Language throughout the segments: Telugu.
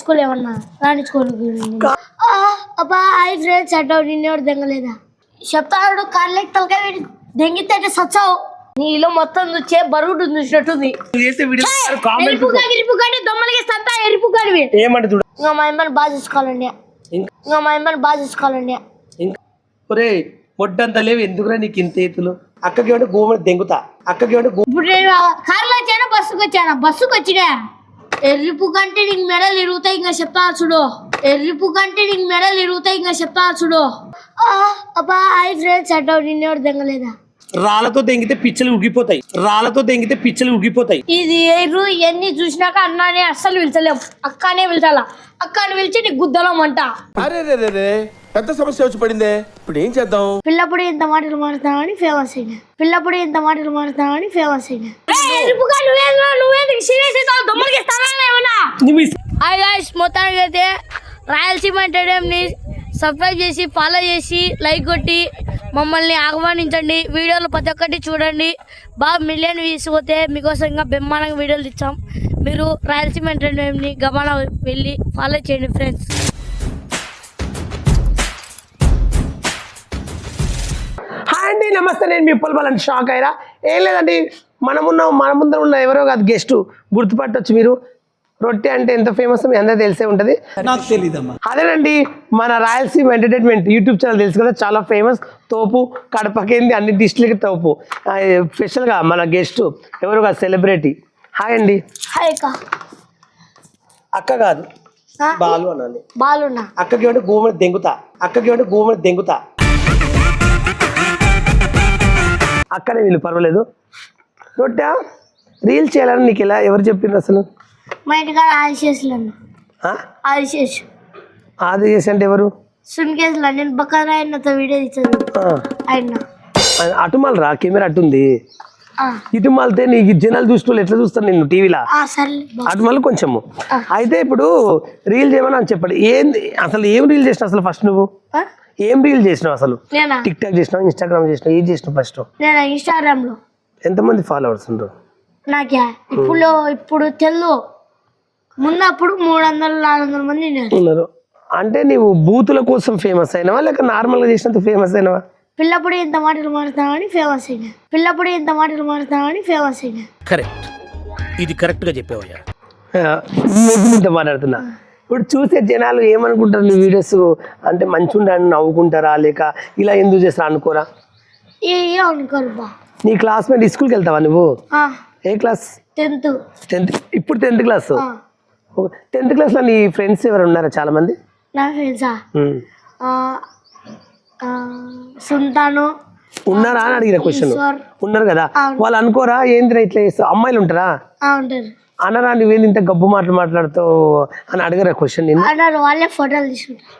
స్కూల్ ఏమన్నా. అబ్బా హాయ్ ఫ్రెండ్స్ అంటావు నిన్నెవడు దెంగలేదా? చెప్తాడు కార్లెక్ తలకాయ దెంగితే సచ్చావు. నీలో మొత్తం చే బరువు చూసినట్టుంది. దొమ్మలకి సంతా ఎరుపుగాడివి ఏమంటే చూడు. ఇంకా మా అమ్మని బాగా చూసుకోవాలండి. ఇంకా. మా అమ్మని బాగా చూసుకోవాలండి. ఒరే మొడ్డంత లేవు. ఎందుకురా నీకు ఇంత ఎత్తులు? అక్కకి ఏమంటే గోమని దెంగుతా. అక్కకి ఏమంటే గో ఇప్పుడు నేను కార్లో వచ్చానా బస్సుకు వచ్చానా బస్సుకు వచ్చినా ఎర్రిపు కంటే నీకు మెడలు ఇరుగుతాయి ఇంకా చెప్తా చూడు. ఎర్రిపు కంటే నీకు మెడలు ఇరుగుతాయి ఇంకా చెప్తా చూడు. అబ్బా హాయ్ ఫ్రెండ్స్ అంటావు నిన్నెవడు దెంగలేదా? రాళ్ళతో దెంగితే పిచ్చలు ఉగిపోతాయి రాళ్ళతో దెంగితే పిచ్చలు ఉగిపోతాయి ఇది ఎర్రు ఇవన్నీ చూసినాక అన్నానే అస్సలు పిలిచలేం. అక్కనే పిలిచాలా. అక్కని పిలిచి నీకు గుద్దలం అంట అరే రే రే రే. పెద్ద సమస్య వచ్చి పడిందే. ఇప్పుడు ఏం చేద్దాం? పిల్లప్పుడు ఇంత మాటలు మారుతామని ఫేమస్ అయినా పిల్లప్పుడు ఇంత మాటలు మారుతామని ఫేమస్ అయినా మొత్తానికి అయితే రాయలసీమ ఎంటర్టైన్మెంట్ని సబ్స్క్రైబ్ చేసి ఫాలో చేసి లైక్ కొట్టి మమ్మల్ని ఆహ్వానించండి. వీడియోలు ప్రతి ఒక్కటి చూడండి. బాగా మిలియన్ వ్యూస్ పోతే మీకోసం ఇంకా బ్రహ్మాండంగా వీడియోలు ఇచ్చాం మీరు రాయలసీమ ఎంటర్టైన్మెంట్ని గమన వెళ్ళి ఫాలో చేయండి ఫ్రెండ్స్ హాయ్ అండి నమస్తే. నేను మీ పొలపాలని షాక్ అయ్యారా ఏం లేదండి మనమున్న మన ముందర ఉన్న ఎవరో కాదు గెస్ట్ గుర్తుపట్టొచ్చు మీరు. రొట్టె అంటే ఎంత ఫేమస్ మీ అందరూ తెలిసే ఉంటుంది. నాకు తెలీదమ్మా. అదేనండి మన రాయలసీమ ఎంటర్టైన్మెంట్ యూట్యూబ్ ఛానల్ తెలుసు కదా చాలా ఫేమస్ తోపు కడపకేంది అన్ని డిస్ట్రిక్ట్ తోపు. స్పెషల్గా మన గెస్ట్ ఎవరు కాదు సెలబ్రిటీ హాయ్ అండి. హాయ్ అక్క. అక్క కాదు బాలు అనాలి. బాలున్నా అక్కకి ఏమంటే గోమని దెంగుతా. అక్కకి ఏమంటే గోమని దెంగుతా. అక్కనే వీళ్ళు పర్వాలేదు. రొట్టె? రీల్ చేయాలని నీకు ఇలా ఎవరు చెప్పిండ్రు అసలు? మా ఇంటికాడ ఆదిశేషులను ఆ? ఆదిశేష్. ఆది చేసి అంటే ఎవరు? సున్కేసులు నేను బక్కరా ఆయనతో వీడియో ఇచ్చాను ఆ. ఆయన. అటు మళ్ళరా కెమెరా అట్టుంది ఆ, ఇటు మళ్ళతే నీకు జనాలు చూస్తూ ఎట్లా చూస్తాను నిన్ను టీవీలో. అటు మళ్ళీ కొంచెము. అయితే ఇప్పుడు రీల్ చేయమని అని చెప్పండి. ఏంది అసలు ఏం రీల్ చేసినావు అసలు ఫస్ట్ నువ్వు? ఏం రీల్ చేసినావు అసలు? నేనా? టిక్ టాక్ చేసినావు? ఇన్స్టాగ్రామ్ చేసినావు? ఏం చేసినావు ఫస్ట్? నేను? ఇన్స్టాగ్రామ్లో ఎంతమంది ఫాలోవర్స్ ఉండరు? నాకే ఇప్పుడు ఇప్పుడు తెల్లు. మున్నప్పుడు మూడు వందలు నాలుగు వందల మంది ఉన్నారు. ఉన్నారు. అంటే నీవు బూతుల కోసం ఫేమస్ అయినవా లేక నార్మల్గా చేసినంత ఫేమస్ అయినవా? పిల్లప్పుడు ఇంత మాటలు మారుతామని ఫేమస్ అయినా. పిల్లప్పుడు ఇంత మాటలు మారుతామని ఫేమస్ అయినా. కరెక్ట్. ఇది కరెక్ట్గా చెప్పావయ్యా ఇంత మాట్లాడుతున్నా. ఇప్పుడు చూసే జనాలు ఏమనుకుంటారు నీ వీడియోస్ అంటే మంచి ఉండని నవ్వుకుంటారా లేక ఇలా ఎందుకు చేస్తారా అనుకోరా ఏ ఏ అనుకోరు బా. నీ క్లాస్మేట్ స్కూల్కి వెళ్తావా నువ్వు? ఏ క్లాస్ టెన్త్. టెన్త్. ఇప్పుడు టెన్త్ క్లాస్ టెన్త్ క్లాస్లో నీ ఫ్రెండ్స్ ఎవరు ఉన్నారా చాలా మంది నా ఫ్రెండ్సా ఉమ్. సుంతాను ఉన్నారా అని అడిగిన క్వశ్చన్ ఉన్నారు కదా? అవును. వాళ్ళు అనుకోరా ఏందిరా ఇట్లా చేస్తావు? అమ్మాయిలు ఉంటారా? ఆ, ఉంటారు. అనరా నువ్వేంది ఇంత గబ్బు మాటలు మాట్లాడుతావు అని అడగరా క్వశ్చన్ వాళ్ళే ఫోటోలు తీసుకుంటారు.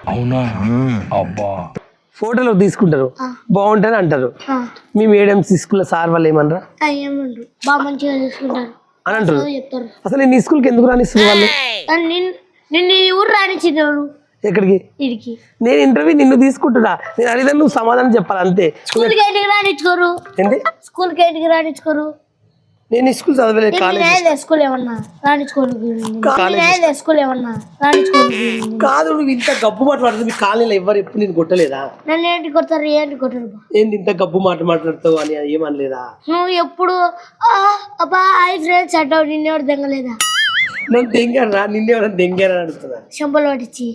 ఫోటోలు తీసుకుంటారు. బాగుంటుంది అంటారు. మీ మేడం స్కూల్లో సార్ వాళ్ళు ఏమనరా? అని అంటారు. అసలు నేను స్కూల్కి ఎందుకు రానిస్తుంది వాళ్ళు? నిన్ను ఊరు రానిచ్చినాడు ఎక్కడికి? నేను ఇంటర్వ్యూ నిన్ను తీసుకుంటున్నా. నేను అడిగితే నువ్వు సమాధానం చెప్పాలి అంతే. స్కూల్కి ఏంటికి రానిచ్చుకోరు? ఏంటి? స్కూల్కి రానిచ్చుకోరు? నేను స్కూల్ కాలేజ్ నేనే స్కూల్. ఏమన్నా స్కూల్. ఏమన్నా కాదు నువ్వు ఇంత గబ్బు మాట మాట్లాడుతుంది మీ కాలనీలో ఎవరు ఎప్పుడు నేను కొట్టలేదా? నన్ను ఏంటి కొడతారు? ఏంటి కొట్టరు. ఏంటి ఇంత గబ్బు మాట మాట్లాడుతావు అని ఏమనలేదా? నువ్వు ఎప్పుడు అబ్బా హాయ్ ఫ్రెండ్స్ అంటావు నిన్నెవడు దెంగలేదా? నన్ను దెంగారు రా నిన్ను ఎవరైనా దెంగారు అని అడుగుతున్నా? చెంపలు పట్టించి.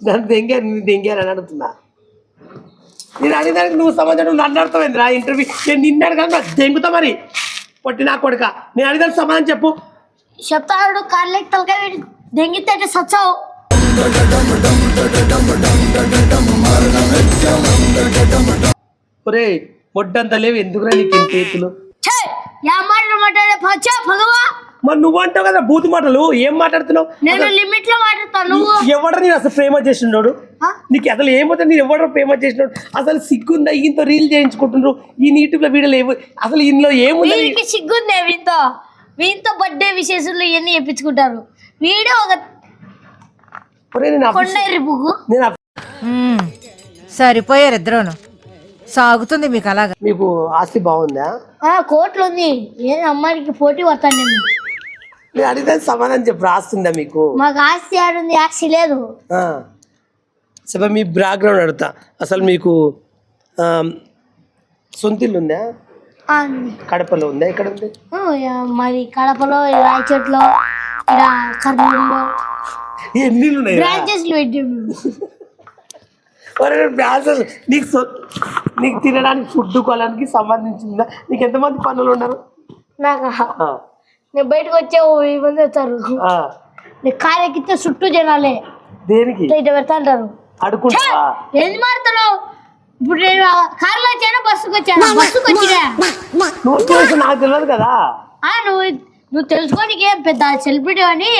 నన్ను దెంగారు నిన్ను దెంగారు అని అడుగుతున్నా? నేను అడిగదానికి నువ్వు నువ్వు నన్ను అడుగుతావు రా ఇంటర్వ్యూ నేను నిన్ను అడగాను దెంగుతా మరి. పొట్టి నా కొడుక. నేను అడిగిన సమాధానం చెప్పు. చెప్తాడు కార్లెక్ తలకాయ దెంగితే సచ్చావు. ఒరే మొడ్డంత లేవు. ఎందుకురా నీకు ఇంత చేతులు! యా మాట మాట్లాడే పచ్చా భగవా మరి నువ్వు అంటావు కదా బూతు మాటలు ఏం మాట్లాడుతున్నావు? నేను లిమిట్లో మాట్లాడతాను నువ్వు? ఎవడ నేను అసలు ప్రేమ చేసినాడు ఆ? నీకు అసలు ఏమవుతా నేను ఎవడో ప్రేమ చేసినాడు అసలు సిగ్గుందా? ఈయనతో రీల్ చేయించుకుంటున్నారు? ఈ యూట్యూబ్లో వీడియోలు ఏమో అసలు ఇందులో ఏముంది? సిగ్గుంది వీంతో. వీంతో బర్త్డే విశేషాలు ఇవన్నీ చెప్పించుకుంటారు. వీడే ఒక నేను. సరిపోయారు ఇద్దరును. సాగుతుంది మీకు అలాగా. మీకు ఆస్తి బాగుందా? ఆ కోట్లు ఉంది. ఏ అమ్మాయికి పోటీ పడతాను నేను నేను అడిగితే సమాధానం చెప్పు రాస్తుందా మీకు? మాకు ఆస్తి ఆడుంది ఆస్తి లేదు. ఆ. సరే మీ బ్యాక్గ్రౌండ్ అడుగుతా. అసలు మీకు ఆ, సొంత ఇల్లు ఉందా. ఆ, కడపలో ఉందా? ఎక్కడ ఉంది? ఆ, యా, మరి కడపలో రాయచోట్లో ఇలా కర్నూలులో. ఎన్ని ఇల్లు ఉన్నాయి బ్యాసలు నీకు సొ- నీకు తినడానికి ఫుడ్ కొనడానికి సంబంధించిందా? నీకు ఎంతమంది పనులు ఉన్నారు? నాకు? ఆ, నేను బయటకు వచ్చే ఓ వెయ్యి మంది వచ్చారు ఆ. నేను కారు ఎక్కితే చుట్టూ జనాలే. దేనికి? ఇట్లా పెడతా అంటారు. అడుకుంటావా ఏంది మారుతున్నావు? ఇప్పుడు నేను కారులో వచ్చాను బస్సుకు వచ్చాను? బస్సుకు వచ్చినా? నువ్వు చేసి నాకు తెలియదు కదా. ఆ, నువ్వు నువ్వు తెలుసుకోనికి పెద్ద సెలబ్రిటీ అని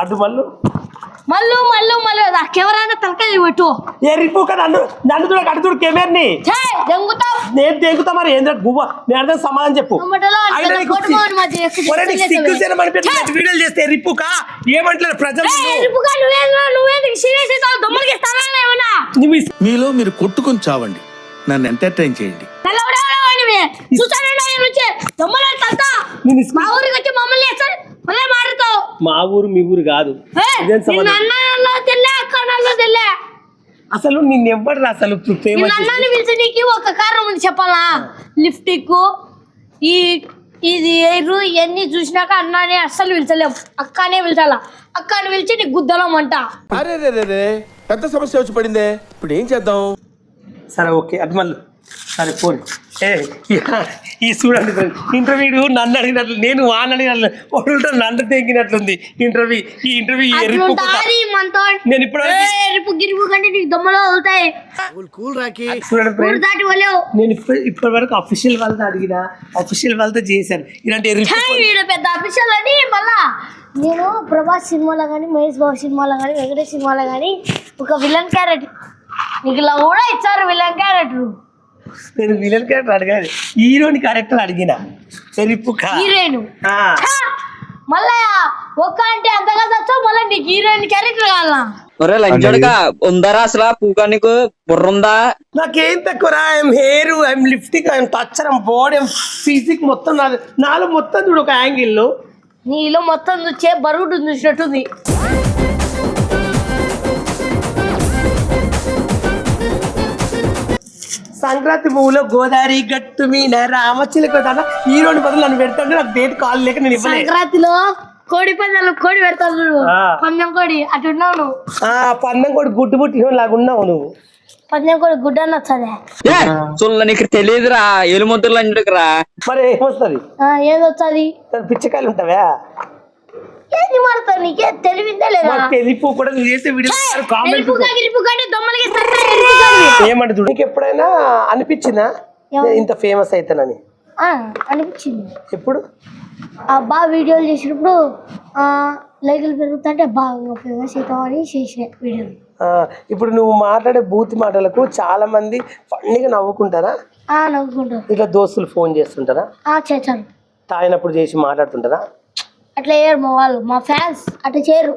అటు మళ్ళు మళ్ళీ మళ్ళీ మళ్ళీ ఆ కెమెరాని తలకాయ పెట్టు. కదా నన్ను నన్ను చూడ చూడు కెమెరాని. దెంగుతావు నేను తెగుతా మరి ఏంద్ర గువ్వ? నేను అర్థం సమాధానం చెప్పు. వీడియోలు చేస్తే రిప్పుకా? ఏమంటారు ప్రజలు మీలో మీరు కొట్టుకొని చావండి. నన్ను ఎంటర్టైన్ చేయండి. ఆయన నుంచి. దొమ్మలు తంతా. మా ఊరికి వచ్చి మమ్మల్ని వేస్తారు మళ్ళీ మారుతావు? మా ఊరు మీ ఊరు కాదు. ఇదేం నిన్ను సమాధానం? అన్న అన్న తెల్లే అక్క అన్న తెల్లే. అసలు నిన్ను ఎవ్వరు అసలు నిన్ను అన్నాన్ని పిలిచి నీకు ఒక కారణం ఉంది చెప్పాలా? లిఫ్ట్ ఎక్కు ఈ ఇది ఎయిర్ ఇవన్నీ చూసినాక అన్నానే అస్సలు పిలిచలేము అక్కనే పిలిచాలా? అక్కని పిలిచి నీకు గుద్దలం అంట. అరే రే రే రే పెద్ద సమస్య వచ్చి పడిందే. ఇప్పుడు ఏం చేద్దాం? సరే ఓకే అది మళ్ళీ సరే ఫోన్ ఏ ఈ చూడండి ఇంటర్వ్యూ నన్ను అడిగినట్లు నేను వాన్ అడిగినట్లు ఒకటి నన్ను తెగినట్లుంది. ఇంటర్వ్యూ ఈ ఇంటర్వ్యూ నేను ఇప్పుడు ఎరుపు గిరుపు కంటే నీకు దొమ్మలో నేను ఇప్పుడు ఇప్పటి వరకు అఫీషియల్ వాళ్ళతో అడిగిన అఫీషియల్ వాళ్ళతో చేశాను. ఇలాంటి పెద్ద అఫీషియల్ అని మళ్ళా. నేను ప్రభాస్ సినిమాలో కానీ మహేష్ బాబు సినిమాలో కానీ వెంకటేష్ సినిమాలో కానీ ఒక విలన్ క్యారెక్టర్ నీకు ఇలా కూడా ఇచ్చారు విలన్ క్యారెక్టర్ నేను విలన్ క్యారెక్టర్ అడిగాను హీరోని క్యారెక్టర్ అడిగిన. ఎరిపు హీరోయిన్. మళ్ళా ఒక్క అంటే అంతగా చచ్చావు మళ్ళీ నీకు హీరోయిన్ క్యారెక్టర్ కావాలా? ఒరే లంచోడుగా ఉందరా అసలు? పూగా నీకు బుర్ర ఉందా? నాకేం తక్కువ I am hair I am lifting I am touch I am body I am physique మొత్తం నాది. నాలో మొత్తం చూడు ఒక యాంగిల్లో. నీలో మొత్తం చూసే బరువు చూసినట్టుంది. సంక్రాంతి పువ్వులో గోదావరి గట్టు మీద రామచిలక దాన హీరోని బదులు నన్ను పెడుతుంటే నాకు డేట్ కాల్ లేక నేను ఇవ్వలేదు సంక్రాంతిలో కోడి పందాలు కోడి చూడు. ఆ. పందెం కోడి అటు ఉన్నావు నువ్వు. ఆ పందెం కూడా గుడ్డు పుట్టి లాగా ఉన్నావు నువ్వు. పందెం కోడి గుడ్డ నచ్చదే ఏ చూడ నీకు తెలియదురా. ఎలుముద్ర లంచోడుకురా మరి ఏమొస్తుంది? ఏది వచ్చది? పిచ్చకాయలు ఉంటావా? ఏంది మారుతావు నీకే? తెలివిందే లేదా? మాకు తెలిపు కూడా నువ్వు చేసే వీడియో కామెంట్ ఎరుపుగా దొమ్మలకి? ఏమంటే చూడు. నీకు ఎప్పుడైనా అనిపించిందా? నేను ఇంత ఫేమస్ అవుతానని ఆ, అనిపించింది. ఎప్పుడు? ఆ బాగా వీడియోలు చేసినప్పుడు ఆ, లైకులు పెరుగుతుంటే బాగా ఫేమస్ అవుతామని చేసిన వీడియోలు ఆ, ఇప్పుడు నువ్వు మాట్లాడే బూతి మాటలకు చాలా మంది ఫన్నీగా నవ్వుకుంటారా? ఆ, నవ్వుకుంటారు. ఇట్లా దోస్తులు ఫోన్ చేస్తుంటారా? ఆ, చేశాను తాగినప్పుడు చేసి మాట్లాడుతుంటారా? అట్లా చేయరు మా వాళ్ళు. మా ఫ్యాన్స్ అట్లా చేయరు.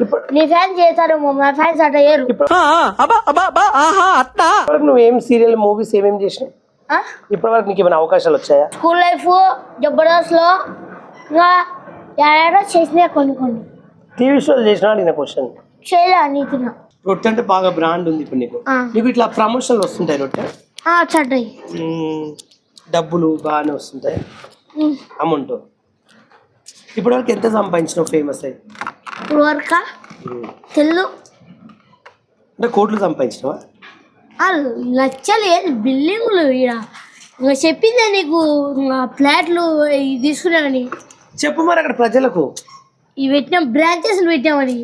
ఇప్పుడు నీ ఫ్యాన్స్ చేస్తారు మా ఫ్యాన్స్ అట్లా చేయరు. ఇప్పటివరకు నువ్వు ఏం సీరియల్ మూవీస్ ఏమేమి చేసినావు? ఆ? ఇప్పటివరకు నీకు ఏమైనా అవకాశాలు వచ్చాయా? స్కూల్ లైఫ్ జబర్దస్త్లో ఇంకా ఏడాడో చేసినా కొన్ని కొన్ని. టీవీ షోలు చేసినా అడిగిన క్వశ్చన్ చేయలే నీతిన రొట్టె అంటే బాగా బ్రాండ్ ఉంది ఇప్పుడు నీకు. ఆ. నీకు ఇట్లా ప్రమోషన్లు వస్తుంటాయి రొట్టె? చడ్డాయి మ్మ్. డబ్బులు బాగానే వస్తుంటాయి. అమౌంట్ ఇప్పటివరకు ఎంత సంపాదించినావు ఫేమస్ అయ్యి ఇప్పుడు వరక తెల్లు. అంటే కోట్లు సంపాదించినావా? ఆ లచ్చలు ఏంది బిల్డింగులు ఈడ ఇంకా చెప్పిందే నీకు ఇంకా ఫ్లాట్లు ఇవి తీసుకున్నామని చెప్పు మరి అక్కడ ప్రజలకు. ఇవి పెట్టినాం బ్రాంచెస్ పెట్టామని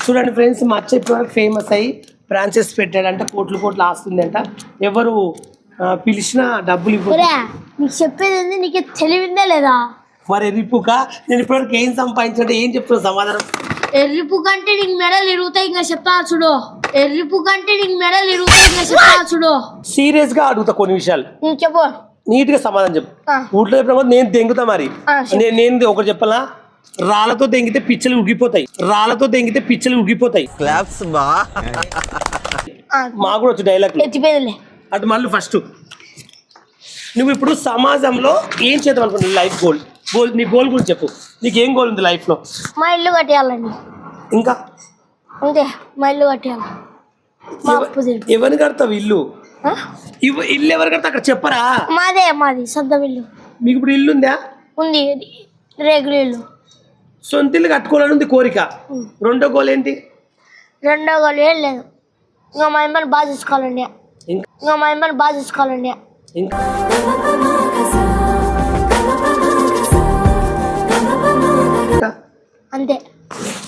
చూడండి ఫ్రెండ్స్ మా అచ్చ ఇప్పటివరకు ఫేమస్ అయ్యి బ్రాంచెస్ పెట్టాడంట కోట్లు కోట్లు ఆస్తుందంట. ఎవరు ఆ, పిలిచినా డబ్బులు ఇవ్వరు నీకు చెప్పేది ఏంది? నీకు తెలివిందే లేదా? మరి రిప్పుక నేను ఇప్పటివరకు ఏం సంపాదించంటే ఏం చెప్తున్నా సమాధానం? ఎర్రిపు కంటే నీకు మెడలు ఇరుగుతాయి ఇంకా చెప్తా చూడు. ఎర్రిపు కంటే నీకు మెడలు ఇరుగుతాయి ఇంకా చెప్తా చూడు. సీరియస్గా అడుగుతా కొన్ని విషయాలు. నువ్వు చెప్పు. నీట్గా సమాధానం చెప్పు. ఊట్లో చెప్పిన నేను దెంగుతా మరి. నేను నేను ఒకటి చెప్పాలా? రాళ్ళతో దెంగితే పిచ్చలు ఉడికిపోతాయి రాళ్ళతో దెంగితే పిచ్చలు ఉడికిపోతాయి ఆ, మాకు కూడా వచ్చు డైలాగ్ అటు మళ్ళీ ఫస్ట్ నువ్వు ఇప్పుడు సమాజంలో ఏం చేద్దాం అనుకుంటున్నావు? లైఫ్ గోల్ గోల్ నీ గోల్ గురించి చెప్పు. నీకు ఏం గోల్ ఉంది లైఫ్లో మా ఇల్లు కట్టేయాలండి. ఇంకా? అంతే మా ఇల్లు కట్టేయాలి. మా అప్పు తీరు ఎవరిని కడతావు ఇల్లు? ఆ? ఇల్లు ఎవరు కడతా అక్కడ? చెప్పరా? మాదే మాది సొంత ఇల్లు. మీకు ఇప్పుడు ఇల్లు ఉందా? ఉంది రేగుల ఇల్లు. సొంత ఇల్లు కట్టుకోవాలని ఉంది కోరిక. రెండో గోల్ ఏంటి? రెండో గోలు ఏం లేదు. ఇంకా మా అమ్మని బాగా చూసుకోవాలండి. ఇంకా? ఇంకా మా అమ్మని బాగా చూసుకోవాలండి. ఇంకా?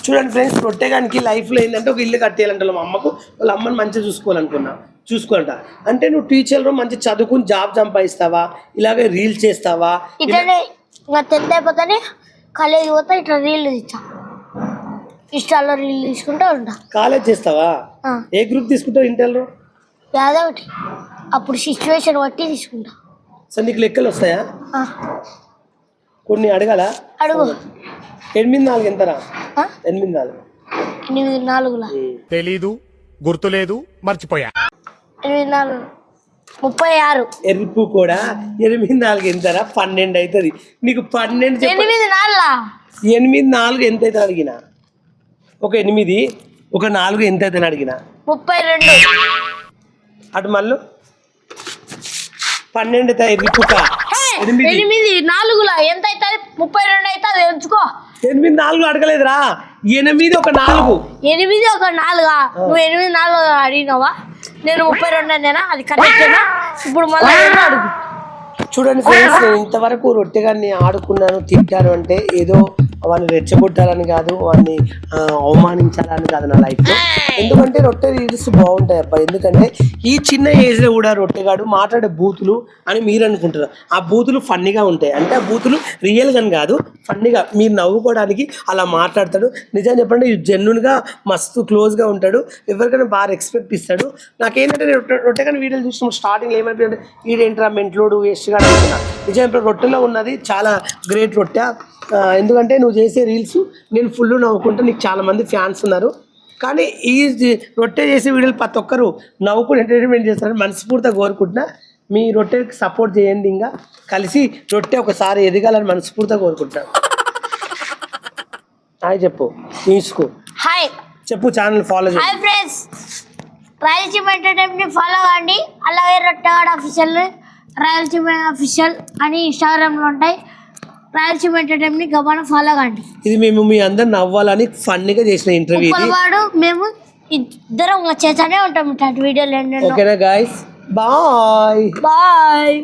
చూడండి ఫ్రెండ్స్ రొట్టెగానికి లైఫ్లో ఏంటంటే ఒక ఇల్లు కట్టేయాలంటే వాళ్ళ అమ్మకు వాళ్ళ అమ్మని మంచిగా చూసుకోవాలనుకున్నా. చూసుకోవాలంట. అంటే నువ్వు టీచర్లో మంచి చదువుకుని జాబ్ సంపాదిస్తావా? ఇలాగే రీల్స్ చేస్తావా? ఇట్లనే ఇంకా టెన్త్ అయిపోతానే కాలేజీ పోతా ఇట్లా రీల్ ఇచ్చా ఇష్టాల్లో రీల్ తీసుకుంటూ ఉంటా. కాలేజ్ చేస్తావా? ఏ గ్రూప్ తీసుకుంటావు ఇంటర్లో యాదో ఒకటి. అప్పుడు సిచ్యువేషన్ బట్టి తీసుకుంటా. సో నీకు లెక్కలు వస్తాయా? కొన్ని అడగాల? అడుగు. ఎనిమిది నాలుగు ఎంతరా? ఎనిమిది నాలుగు ఎనిమిది నాలుగులా తెలీదు గుర్తులేదు మర్చిపోయా. ఎనిమిది నాలుగు ముప్పై ఆరు. ఎరుపు కూడా ఎనిమిది నాలుగు ఎంతరా? పన్నెండు అవుతుంది నీకు పన్నెండు చెప్ప ఎనిమిది నాలుగులా ఎనిమిది నాలుగు ఎంత అవుతుంది అడిగిన? ఒక ఎనిమిది ఒక నాలుగు ఎంత అవుతుంది అడిగిన? ముప్పై రెండు. అటు మళ్ళీ. పన్నెండు అవుతాయి రిపుక ఎనిమిది. నాలుగులా? ఎంత అవుతుంది ముప్పై రెండు అవుతుంది ఎంచుకో. ఎనిమిది నాలుగు అడగలేదురా. ఎనిమిది ఒక నాలుగు. ఎనిమిది ఒక నాలుగా? నువ్వు ఎనిమిది నాలుగు అడిగినావా? నేను ముప్పై రెండు అన్నానా? అది కరెక్టేనా ఇప్పుడు మళ్ళీ అడుగు. చూడండి ఫ్రెండ్స్ నేను ఇంతవరకు రొట్టెగాన్ని ఆడుకున్నాను తింటాను అంటే ఏదో వాడిని రెచ్చగొట్టాలని కాదు వాడిని అవమానించాలని కాదు నా లైఫ్లో. ఎందుకంటే రొట్టె రీల్స్ బాగుంటాయి అబ్బా. ఎందుకంటే ఈ చిన్న ఏజ్లో కూడా రొట్టెగాడు మాట్లాడే బూతులు అని మీరు అనుకుంటారు. ఆ బూతులు ఫన్నీగా ఉంటాయి. అంటే ఆ బూతులు రియల్గా కాదు ఫన్నీగా. మీరు నవ్వుకోవడానికి అలా మాట్లాడతాడు. నిజం చెప్పండి జెన్యున్గా మస్తు క్లోజ్గా ఉంటాడు. ఎవరికైనా బాగా రెస్పెక్ట్ ఇస్తాడు. నాకేంటంటే నేను రొట్టె కానీ వీడియోలు చూసినప్పుడు స్టార్టింగ్ ఏమైపోయింది ఈడేంట్రా మెంట్లోడు వేస్ట్గా అనుకున్నా. నిజం ఇప్పుడు రొట్టెలో ఉన్నది చాలా గ్రేట్ రొట్టె. ఎందుకంటే నువ్వు చేసే రీల్స్ నేను ఫుల్ నవ్వుకుంటా. నీకు చాలా మంది ఫ్యాన్స్ ఉన్నారు. కానీ ఈ రొట్టె చేసే వీడియోలు ప్రతి ఒక్కరు నవ్వుకుని ఎంటర్టైన్మెంట్ చేస్తారని మనస్ఫూర్తిగా కోరుకుంటున్నా. మీ రొట్టెకి సపోర్ట్ చేయండి ఇంకా. కలిసి రొట్టె ఒకసారి ఎదగాలని మనస్ఫూర్తిగా కోరుకుంటున్నాను హాయ్ చెప్పు తీసుకో. హాయ్. చెప్పు ఛానల్ ఫాలో చేయి. Hi friends. రాయలసీమ ఎంటర్టైన్మెంట్ని ఫాలో కాండి. అలాగే రొట్టెగాడ అఫీషియల్ రాయలసీమ అఫీషియల్ అని ఇన్స్టాగ్రామ్లో ఉంటాయి. రాయలసీమ ఎంటర్టైన్మెంట్ని గబాన ఫాలో కాండి. ఇది మేము మీ అందరు నవ్వాలని ఫన్నీగా చేసిన ఇంటర్వ్యూ ఇది. మేము ఇద్దరం చేతనే ఉంటాం ఇట్లాంటి వీడియోలు ఎన్నెన్నో ఓకేనా గాయస్ బాయ్ బాయ్